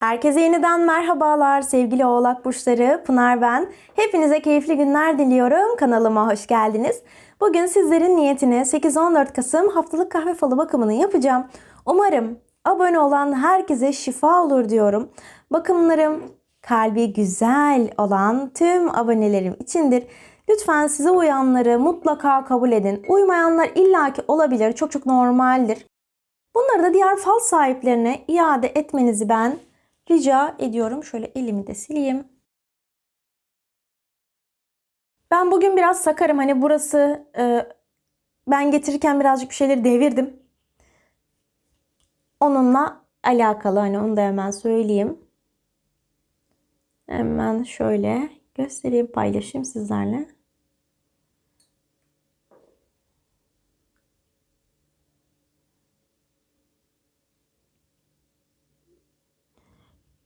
Herkese yeniden merhabalar sevgili oğlak burçları. Pınar ben. Hepinize keyifli günler diliyorum. Kanalıma hoş geldiniz. Bugün sizlerin niyetine 8-14 Kasım haftalık kahve falı bakımını yapacağım. Umarım abone olan herkese şifa olur diyorum. Bakımlarım kalbi güzel olan tüm abonelerim içindir. Lütfen size uyanları mutlaka kabul edin. Uymayanlar illaki olabilir. Çok çok normaldir. Bunları da diğer fal sahiplerine iade etmenizi ben rica ediyorum. Şöyle elimi de sileyim. Ben bugün biraz sakarım. Hani burası e, ben getirirken birazcık bir şeyleri devirdim. Onunla alakalı hani onu da hemen söyleyeyim. Hemen şöyle göstereyim, paylaşayım sizlerle.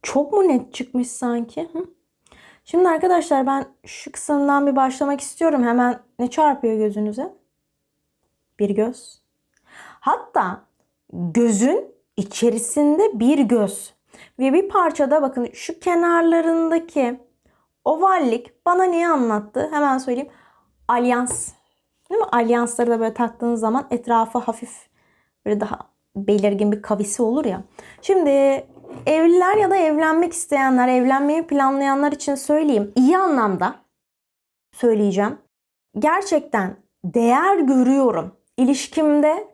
Çok mu net çıkmış sanki? Hı? Şimdi arkadaşlar ben şu kısımdan bir başlamak istiyorum. Hemen ne çarpıyor gözünüze? Bir göz. Hatta gözün içerisinde bir göz. Ve bir parçada bakın şu kenarlarındaki ovallik bana neyi anlattı? Hemen söyleyeyim. Alyans. Değil mi? Alyansları da böyle taktığınız zaman etrafı hafif böyle daha belirgin bir kavisi olur ya. Şimdi evliler ya da evlenmek isteyenler, evlenmeyi planlayanlar için söyleyeyim. İyi anlamda söyleyeceğim. Gerçekten değer görüyorum ilişkimde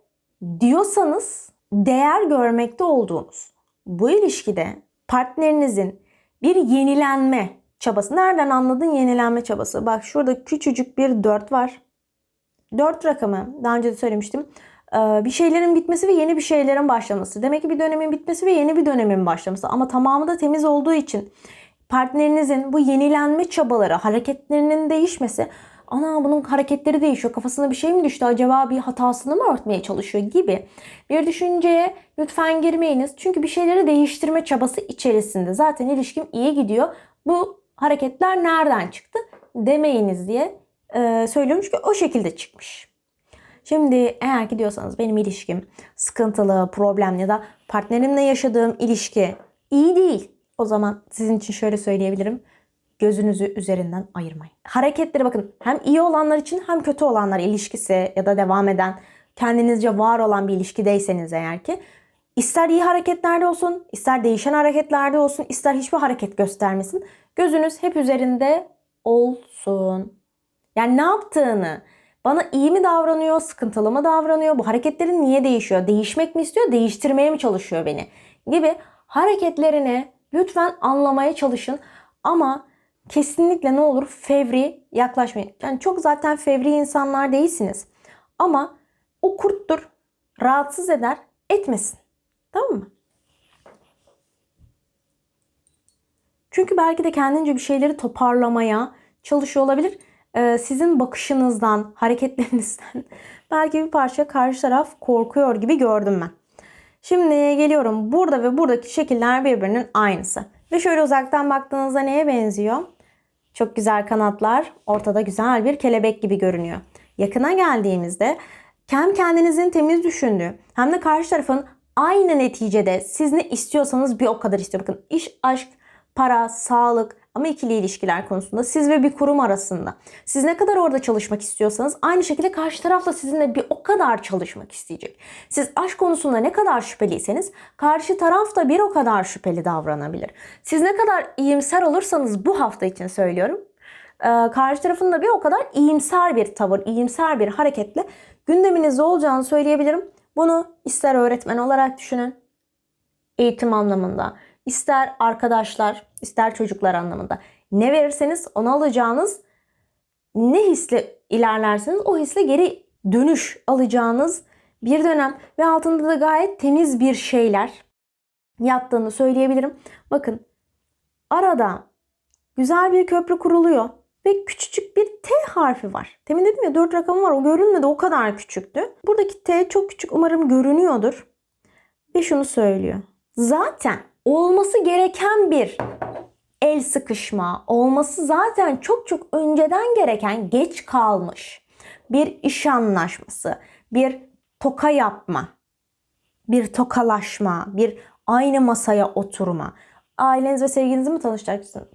diyorsanız değer görmekte olduğunuz bu ilişkide partnerinizin bir yenilenme çabası. Nereden anladın yenilenme çabası? Bak şurada küçücük bir 4 var. 4 rakamı daha önce de söylemiştim. Ee, bir şeylerin bitmesi ve yeni bir şeylerin başlaması. Demek ki bir dönemin bitmesi ve yeni bir dönemin başlaması. Ama tamamı da temiz olduğu için partnerinizin bu yenilenme çabaları, hareketlerinin değişmesi ana bunun hareketleri değişiyor. Kafasına bir şey mi düştü? Acaba bir hatasını mı örtmeye çalışıyor gibi bir düşünceye lütfen girmeyiniz. Çünkü bir şeyleri değiştirme çabası içerisinde. Zaten ilişkim iyi gidiyor. Bu hareketler nereden çıktı demeyiniz diye e, söylüyorum. Çünkü o şekilde çıkmış. Şimdi eğer ki diyorsanız benim ilişkim sıkıntılı, problemli ya da partnerimle yaşadığım ilişki iyi değil. O zaman sizin için şöyle söyleyebilirim. Gözünüzü üzerinden ayırmayın. Hareketleri bakın hem iyi olanlar için hem kötü olanlar ilişkisi ya da devam eden kendinizce var olan bir ilişkideyseniz eğer ki ister iyi hareketlerde olsun, ister değişen hareketlerde olsun, ister hiçbir hareket göstermesin. Gözünüz hep üzerinde olsun. Yani ne yaptığını, bana iyi mi davranıyor, sıkıntılı mı davranıyor, bu hareketlerin niye değişiyor, değişmek mi istiyor, değiştirmeye mi çalışıyor beni gibi hareketlerini lütfen anlamaya çalışın. Ama kesinlikle ne olur fevri yaklaşmayın. Yani çok zaten fevri insanlar değilsiniz. Ama o kurttur, rahatsız eder, etmesin. Tamam mı? Çünkü belki de kendince bir şeyleri toparlamaya çalışıyor olabilir. Ee, sizin bakışınızdan, hareketlerinizden belki bir parça karşı taraf korkuyor gibi gördüm ben. Şimdi geliyorum. Burada ve buradaki şekiller birbirinin aynısı. Ve şöyle uzaktan baktığınızda neye benziyor? Çok güzel kanatlar, ortada güzel bir kelebek gibi görünüyor. Yakına geldiğimizde hem kendinizin temiz düşündüğü hem de karşı tarafın aynı neticede siz ne istiyorsanız bir o kadar istiyor. Bakın iş, aşk, para, sağlık ama ikili ilişkiler konusunda siz ve bir kurum arasında. Siz ne kadar orada çalışmak istiyorsanız aynı şekilde karşı taraf da sizinle bir o kadar çalışmak isteyecek. Siz aşk konusunda ne kadar şüpheliyseniz karşı taraf da bir o kadar şüpheli davranabilir. Siz ne kadar iyimser olursanız bu hafta için söylüyorum. Karşı tarafın da bir o kadar iyimser bir tavır, iyimser bir hareketle gündeminizde olacağını söyleyebilirim. Bunu ister öğretmen olarak düşünün, eğitim anlamında, ister arkadaşlar, ister çocuklar anlamında. Ne verirseniz onu alacağınız, ne hisle ilerlerseniz o hisle geri dönüş alacağınız bir dönem ve altında da gayet temiz bir şeyler yattığını söyleyebilirim. Bakın arada güzel bir köprü kuruluyor ve küçücük bir T harfi var. Temin dedim ya 4 rakamı var o görünmedi o kadar küçüktü. Buradaki T çok küçük umarım görünüyordur. Ve şunu söylüyor. Zaten olması gereken bir el sıkışma, olması zaten çok çok önceden gereken geç kalmış bir iş anlaşması, bir toka yapma, bir tokalaşma, bir aynı masaya oturma, aileniz ve sevgilinizi mi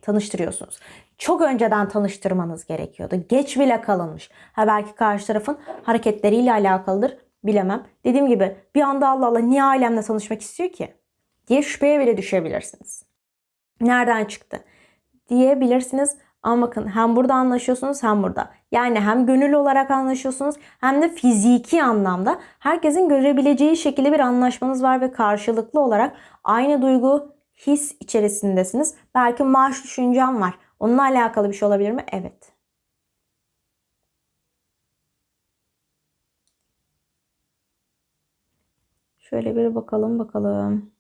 tanıştırıyorsunuz? Çok önceden tanıştırmanız gerekiyordu. Geç bile kalınmış. Ha belki karşı tarafın hareketleriyle alakalıdır. Bilemem. Dediğim gibi bir anda Allah Allah niye ailemle tanışmak istiyor ki? Diye şüpheye bile düşebilirsiniz. Nereden çıktı? Diyebilirsiniz. Ama bakın hem burada anlaşıyorsunuz hem burada. Yani hem gönül olarak anlaşıyorsunuz hem de fiziki anlamda herkesin görebileceği şekilde bir anlaşmanız var ve karşılıklı olarak aynı duygu, his içerisindesiniz. Belki maaş düşüncem var. Onunla alakalı bir şey olabilir mi? Evet. Şöyle bir bakalım bakalım.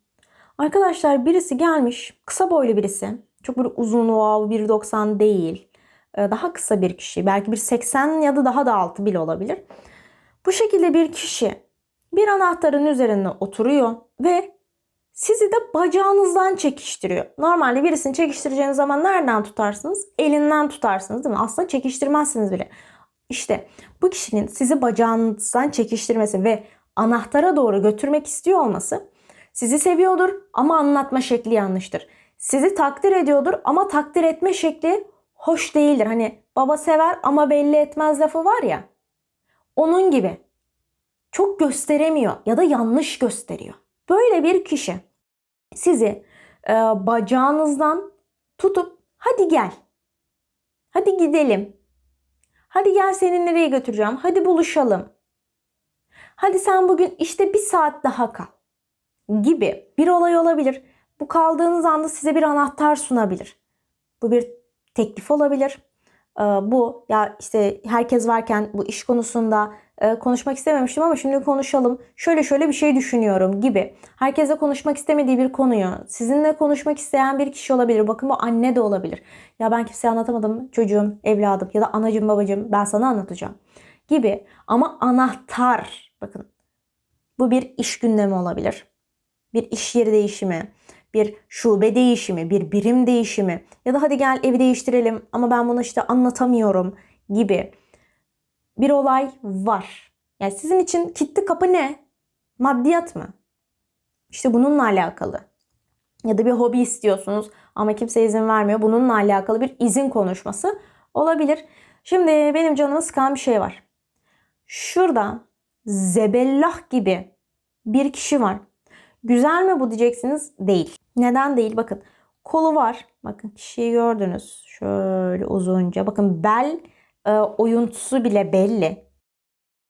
Arkadaşlar birisi gelmiş. Kısa boylu birisi. Çok böyle uzun wow 1.90 değil. Ee, Daha kısa bir kişi. Belki bir 80 ya da daha da altı bile olabilir. Bu şekilde bir kişi bir anahtarın üzerine oturuyor ve sizi de bacağınızdan çekiştiriyor. Normalde birisini çekiştireceğiniz zaman nereden tutarsınız? Elinden tutarsınız değil mi? Aslında çekiştirmezsiniz bile. İşte bu kişinin sizi bacağınızdan çekiştirmesi ve anahtara doğru götürmek istiyor olması sizi seviyordur ama anlatma şekli yanlıştır. Sizi takdir ediyordur ama takdir etme şekli hoş değildir. Hani baba sever ama belli etmez lafı var ya. Onun gibi. Çok gösteremiyor ya da yanlış gösteriyor. Böyle bir kişi sizi e, bacağınızdan tutup hadi gel. Hadi gidelim. Hadi gel seni nereye götüreceğim. Hadi buluşalım. Hadi sen bugün işte bir saat daha kal. Gibi bir olay olabilir. Bu kaldığınız anda size bir anahtar sunabilir. Bu bir teklif olabilir. Ee, Bu ya işte herkes varken bu iş konusunda e, konuşmak istememiştim ama şimdi konuşalım. Şöyle şöyle bir şey düşünüyorum gibi. Herkese konuşmak istemediği bir konuyu sizinle konuşmak isteyen bir kişi olabilir. Bakın bu anne de olabilir. Ya ben kimseye anlatamadım çocuğum, evladım ya da anacım babacım ben sana anlatacağım gibi. Ama anahtar bakın bu bir iş gündemi olabilir. Bir iş yeri değişimi, bir şube değişimi, bir birim değişimi ya da hadi gel evi değiştirelim ama ben bunu işte anlatamıyorum gibi bir olay var. Yani sizin için kilitli kapı ne? Maddiyat mı? İşte bununla alakalı. Ya da bir hobi istiyorsunuz ama kimse izin vermiyor. Bununla alakalı bir izin konuşması olabilir. Şimdi benim canımı sıkan bir şey var. Şurada zebellah gibi bir kişi var. Güzel mi bu diyeceksiniz? Değil. Neden değil? Bakın kolu var. Bakın kişiyi gördünüz. Şöyle uzunca. Bakın bel e, oyuntusu bile belli.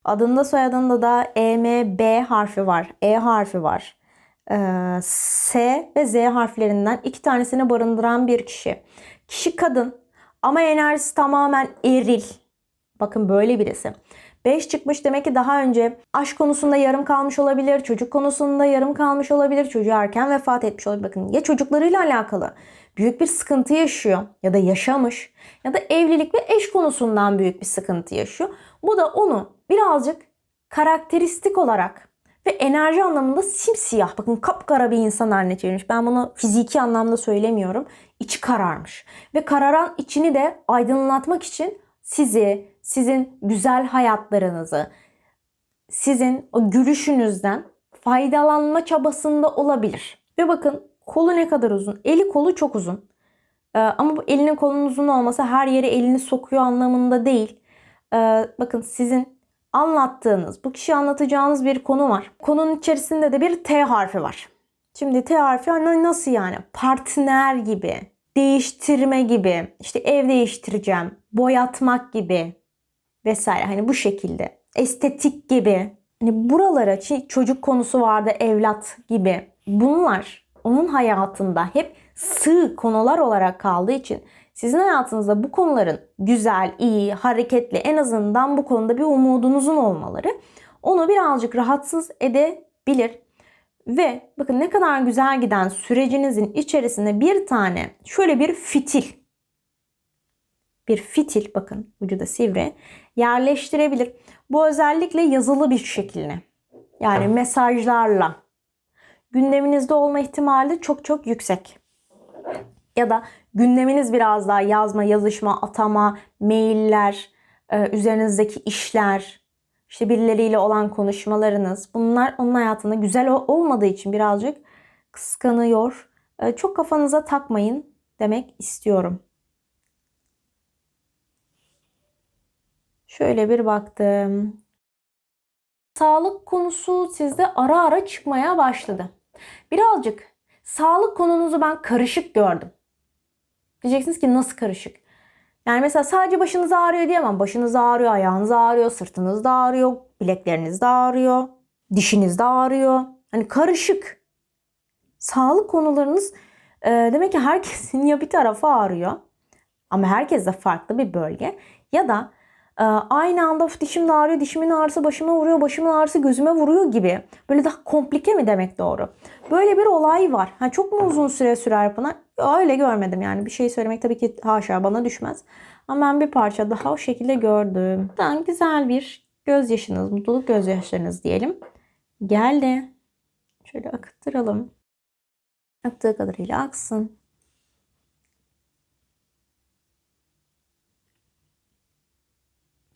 Adında soyadında da E, M, B harfi var. E harfi var. E, S ve Z harflerinden iki tanesini barındıran bir kişi. Kişi kadın ama enerjisi tamamen eril. Bakın böyle birisi. 5 çıkmış demek ki daha önce aşk konusunda yarım kalmış olabilir, çocuk konusunda yarım kalmış olabilir, çocuğu erken vefat etmiş olabilir. Bakın ya çocuklarıyla alakalı büyük bir sıkıntı yaşıyor ya da yaşamış ya da evlilik ve eş konusundan büyük bir sıkıntı yaşıyor. Bu da onu birazcık karakteristik olarak ve enerji anlamında simsiyah bakın kapkara bir insan haline çevirmiş. Ben bunu fiziki anlamda söylemiyorum. İçi kararmış. Ve kararan içini de aydınlatmak için sizi, sizin güzel hayatlarınızı, sizin o gülüşünüzden faydalanma çabasında olabilir. Ve bakın kolu ne kadar uzun. Eli kolu çok uzun. Ee, ama bu elinin kolunun uzun olması her yere elini sokuyor anlamında değil. Ee, bakın sizin anlattığınız, bu kişi anlatacağınız bir konu var. Konunun içerisinde de bir T harfi var. Şimdi T harfi hani nasıl yani? Partner gibi, değiştirme gibi, işte ev değiştireceğim, boyatmak gibi vesaire. Hani bu şekilde. Estetik gibi. Hani buralara çocuk konusu vardı, evlat gibi. Bunlar onun hayatında hep sığ konular olarak kaldığı için sizin hayatınızda bu konuların güzel, iyi, hareketli en azından bu konuda bir umudunuzun olmaları onu birazcık rahatsız edebilir. Ve bakın ne kadar güzel giden sürecinizin içerisinde bir tane şöyle bir fitil bir fitil bakın ucu da sivri yerleştirebilir. Bu özellikle yazılı bir şekilde yani mesajlarla gündeminizde olma ihtimali çok çok yüksek. Ya da gündeminiz biraz daha yazma, yazışma, atama, mailler, e, üzerinizdeki işler, işte birileriyle olan konuşmalarınız bunlar onun hayatında güzel ol- olmadığı için birazcık kıskanıyor e, çok kafanıza takmayın demek istiyorum. Şöyle bir baktım. Sağlık konusu sizde ara ara çıkmaya başladı. Birazcık sağlık konunuzu ben karışık gördüm. Diyeceksiniz ki nasıl karışık? Yani mesela sadece başınız ağrıyor diyemem. Başınız ağrıyor, ayağınız ağrıyor, sırtınız da ağrıyor, bilekleriniz de ağrıyor, dişiniz de ağrıyor. Hani karışık. Sağlık konularınız e, demek ki herkesin ya bir tarafı ağrıyor ama herkes de farklı bir bölge ya da aynı anda "Of, dişim de ağrıyor, dişimin ağrısı başıma vuruyor, başımın ağrısı gözüme vuruyor gibi. Böyle daha komplike mi demek doğru? Böyle bir olay var. Ha, çok mu uzun süre sürer buna? Öyle görmedim yani. Bir şey söylemek tabii ki haşa bana düşmez. Ama ben bir parça daha o şekilde gördüm. Buradan güzel bir gözyaşınız, mutluluk gözyaşlarınız diyelim. Geldi. Şöyle akıttıralım. Aktığı kadarıyla aksın.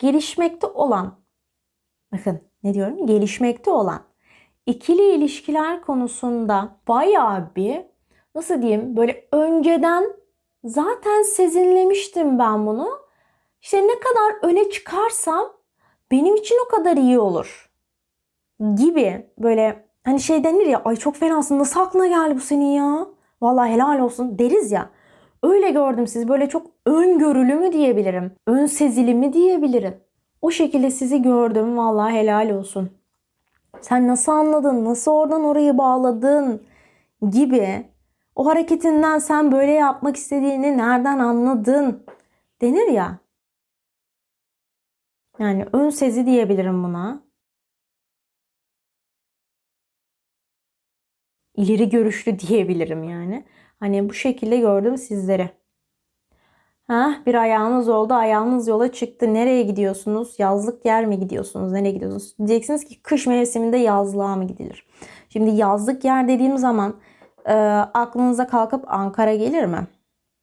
Gelişmekte olan, bakın ne diyorum? Gelişmekte olan ikili ilişkiler konusunda bayağı bir nasıl diyeyim böyle önceden zaten sezinlemiştim ben bunu. İşte ne kadar öne çıkarsam benim için o kadar iyi olur gibi böyle hani şey denir ya ay çok fenasın nasıl aklına geldi bu senin ya? Vallahi helal olsun deriz ya. Öyle gördüm siz böyle çok öngörülü mü diyebilirim. Ön sezili mi diyebilirim. O şekilde sizi gördüm vallahi helal olsun. Sen nasıl anladın? Nasıl oradan orayı bağladın? Gibi. O hareketinden sen böyle yapmak istediğini nereden anladın? Denir ya. Yani ön sezi diyebilirim buna. İleri görüşlü diyebilirim yani. Hani bu şekilde gördüm sizleri. Ha, bir ayağınız oldu, ayağınız yola çıktı. Nereye gidiyorsunuz? Yazlık yer mi gidiyorsunuz? Nereye gidiyorsunuz? Diyeceksiniz ki kış mevsiminde yazlığa mı gidilir? Şimdi yazlık yer dediğim zaman e, aklınıza kalkıp Ankara gelir mi?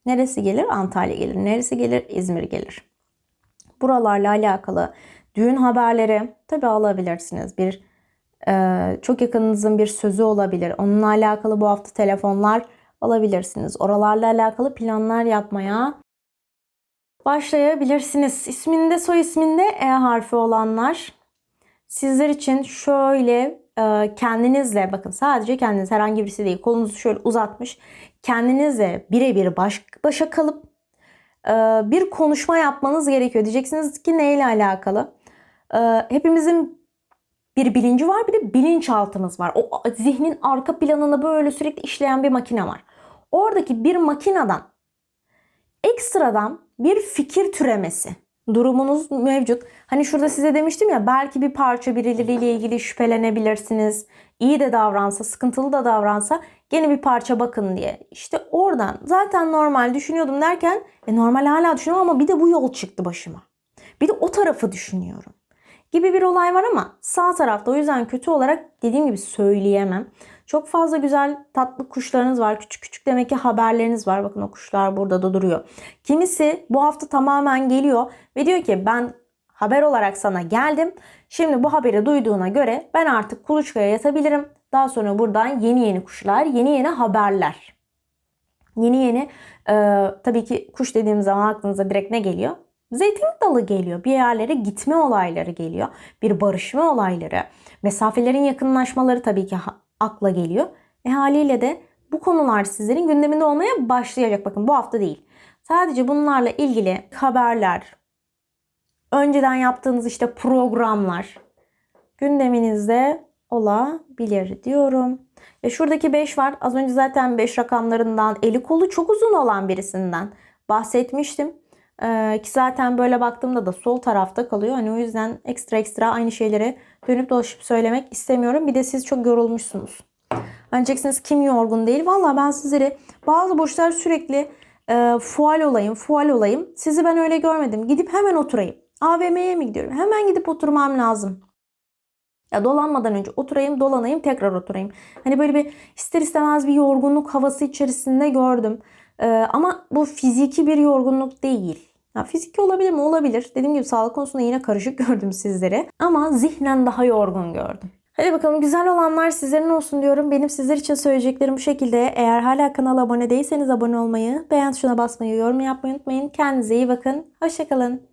Neresi gelir? Antalya gelir. Neresi gelir? İzmir gelir. Buralarla alakalı düğün haberleri tabii alabilirsiniz. Bir e, çok yakınınızın bir sözü olabilir. Onunla alakalı bu hafta telefonlar alabilirsiniz. Oralarla alakalı planlar yapmaya başlayabilirsiniz. İsminde soy isminde E harfi olanlar sizler için şöyle e, kendinizle bakın sadece kendiniz herhangi birisi değil kolunuzu şöyle uzatmış kendinizle birebir baş başa kalıp e, bir konuşma yapmanız gerekiyor. Diyeceksiniz ki neyle alakalı? E, hepimizin bir bilinci var bir de bilinçaltımız var. O zihnin arka planında böyle sürekli işleyen bir makine var. Oradaki bir makineden ekstradan bir fikir türemesi durumunuz mevcut. Hani şurada size demiştim ya belki bir parça birileriyle ilgili şüphelenebilirsiniz. İyi de davransa, sıkıntılı da davransa gene bir parça bakın diye. İşte oradan zaten normal düşünüyordum derken e normal hala düşünüyorum ama bir de bu yol çıktı başıma. Bir de o tarafı düşünüyorum gibi bir olay var ama sağ tarafta o yüzden kötü olarak dediğim gibi söyleyemem. Çok fazla güzel tatlı kuşlarınız var. Küçük küçük demek ki haberleriniz var. Bakın o kuşlar burada da duruyor. Kimisi bu hafta tamamen geliyor ve diyor ki ben haber olarak sana geldim. Şimdi bu haberi duyduğuna göre ben artık kuluçkaya yatabilirim. Daha sonra buradan yeni yeni kuşlar, yeni yeni haberler. Yeni yeni e, tabii ki kuş dediğim zaman aklınıza direkt ne geliyor? Zeytin dalı geliyor. Bir yerlere gitme olayları geliyor. Bir barışma olayları. Mesafelerin yakınlaşmaları tabii ki akla geliyor. E haliyle de bu konular sizlerin gündeminde olmaya başlayacak. Bakın bu hafta değil. Sadece bunlarla ilgili haberler, önceden yaptığınız işte programlar gündeminizde olabilir diyorum. Ve şuradaki 5 var. Az önce zaten 5 rakamlarından eli kolu çok uzun olan birisinden bahsetmiştim. Ee, ki zaten böyle baktığımda da sol tarafta kalıyor. Hani o yüzden ekstra ekstra aynı şeyleri dönüp dolaşıp söylemek istemiyorum. Bir de siz çok yorulmuşsunuz. Hani diyeceksiniz kim yorgun değil. Valla ben sizleri bazı burçlar sürekli e, fual olayım, fual olayım. Sizi ben öyle görmedim. Gidip hemen oturayım. AVM'ye mi gidiyorum? Hemen gidip oturmam lazım. Ya dolanmadan önce oturayım, dolanayım, tekrar oturayım. Hani böyle bir ister istemez bir yorgunluk havası içerisinde gördüm. Ee, ama bu fiziki bir yorgunluk değil. Ya fiziki olabilir mi? Olabilir. Dediğim gibi sağlık konusunda yine karışık gördüm sizleri. Ama zihnen daha yorgun gördüm. Hadi bakalım güzel olanlar sizlerin olsun diyorum. Benim sizler için söyleyeceklerim bu şekilde. Eğer hala kanala abone değilseniz abone olmayı, beğen tuşuna basmayı, yorum yapmayı unutmayın. Kendinize iyi bakın. Hoşçakalın.